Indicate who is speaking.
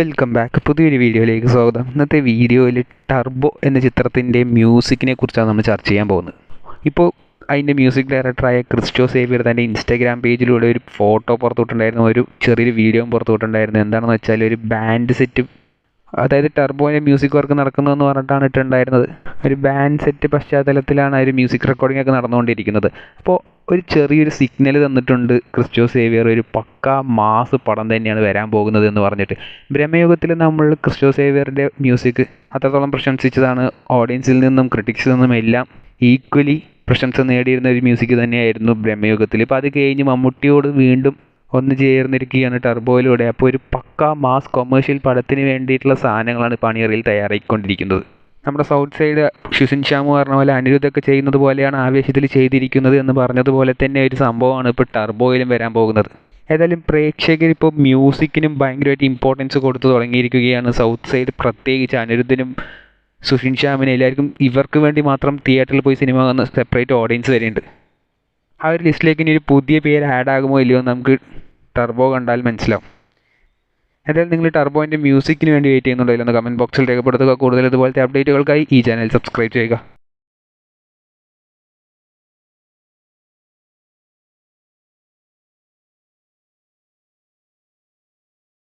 Speaker 1: Welcome back. പുതിയൊരു വീഡിയോയിലേക്ക് സ്വാഗതം. ഇന്നത്തെ വീഡിയോയിൽ ടർബോ എന്ന ചിത്രത്തിന്റെ മ്യൂസിക്കിനെ കുറിച്ചാണ് നമ്മൾ ചർച്ച ചെയ്യാൻ പോകുന്നത്. ഇപ്പോൾ അതിന്റെ മ്യൂസിക് ഡയറക്ടറായ ക്രിസ്റ്റോ സേവിയർ തന്റെ ഇൻസ്റ്റാഗ്രാം പേജിലൂടെ ഒരു ഫോട്ടോ പുറത്തുവിട്ടുണ്ടായിരുന്നു ഒരു ചെറിയൊരു വീഡിയോയും പുറത്തുവിട്ടുണ്ടായിരുന്നു എന്താണെന്ന് വെച്ചാൽ ഒരു ബാൻഡ് സെറ്റ് അതായത് ടർബോയിന്റെ മ്യൂസിക് വർക്ക് നടക്കുന്നതെന്ന് പറഞ്ഞിട്ടാണ് ഇട്ടുണ്ടായിരുന്നത്. ഒരു ബാൻഡ് സെറ്റ് പശ്ചാത്തലത്തിലാണ് ഒരു മ്യൂസിക് റെക്കോർഡിംഗ് ഒക്കെ നടന്നുകൊണ്ടിരിക്കുന്നത്. അപ്പോൾ ഒരു ചെറിയൊരു സിഗ്നൽ തന്നിട്ടുണ്ട്. ക്രിസ്റ്റോ സേവിയർ ഒരു പക്ക മാസ് പടം തന്നെയാണ് വരാൻ പോകുന്നത് എന്ന് പറഞ്ഞിട്ട്. ബ്രഹ്മയുഗത്തിൽ നമ്മൾ ക്രിസ്റ്റോ സേവിയറിന്റെ മ്യൂസിക് അത്രത്തോളം പ്രശംസിച്ചതാണ്. ഓഡിയൻസിൽ നിന്നും ക്രിട്ടിക്സിൽ നിന്നും എല്ലാം ഈക്വലി പ്രശംസ നേടിയിരുന്ന ഒരു മ്യൂസിക് തന്നെയായിരുന്നു ബ്രഹ്മയുഗത്തിൽ ഇപ്പോൾ അത് കഴിഞ്ഞ് മമ്മൂട്ടിയോട് വീണ്ടും ഒന്ന് ചേർന്നിരിക്കുകയാണ് ടർബോയിലൂടെ അപ്പോൾ ഒരു പക്ക മാസ് കൊമേഴ്ഷ്യൽ പടത്തിന് വേണ്ടിയിട്ടുള്ള സാധനങ്ങളാണ് പണിയറിയിൽ തയ്യാറായിക്കൊണ്ടിരിക്കുന്നത്. നമ്മുടെ സൗത്ത് സൈഡ് ഷുസിൻ ഷ്യാമു പറഞ്ഞ പോലെ അനിരുദ്ധൊക്കെ ചെയ്യുന്നത് പോലെയാണ് ആവേശത്തിൽ ചെയ്തിരിക്കുന്നത് എന്ന് പറഞ്ഞതുപോലെ തന്നെ ഒരു സംഭവമാണ് ഇപ്പോൾ ടർബോയിലും വരാൻ പോകുന്നത്. ഏതായാലും പ്രേക്ഷകർ ഇപ്പോൾ മ്യൂസിക്കിനും ഭയങ്കരമായിട്ട് ഇമ്പോർട്ടൻസ് കൊടുത്തു തുടങ്ങിയിരിക്കുകയാണ്. സൗത്ത് സൈഡ് പ്രത്യേകിച്ച് അനിരുദ്ധനും സുഷിൻ ഷ്യാമിന് എല്ലാവർക്കും ഇവർക്ക് വേണ്ടി മാത്രം തിയേറ്ററിൽ പോയി സിനിമ കാണുന്ന സെപ്പറേറ്റ് ഓഡിയൻസ് വരെയുണ്ട്. ആ ഒരു ലിസ്റ്റിലേക്ക് ഇനി ഒരു പുതിയ പേര് ആഡ് ആകുമോ ഇല്ലയോ നമുക്ക് ടർബോ കണ്ടാൽ മനസ്സിലാവും. എന്തായാലും നിങ്ങൾ ടർബോയിന്റെ മ്യൂസിക്കിന് വേണ്ടി വെയിറ്റ് ചെയ്യുന്നുണ്ടോ? ഇല്ലെന്ന് കമന്റ് ബോക്സിൽ രേഖപ്പെടുത്തുക. കൂടുതൽ ഇതുപോലത്തെ അപ്ഡേറ്റുകൾക്കായി ഈ ചാനൽ സബ്സ്ക്രൈബ് ചെയ്യുക.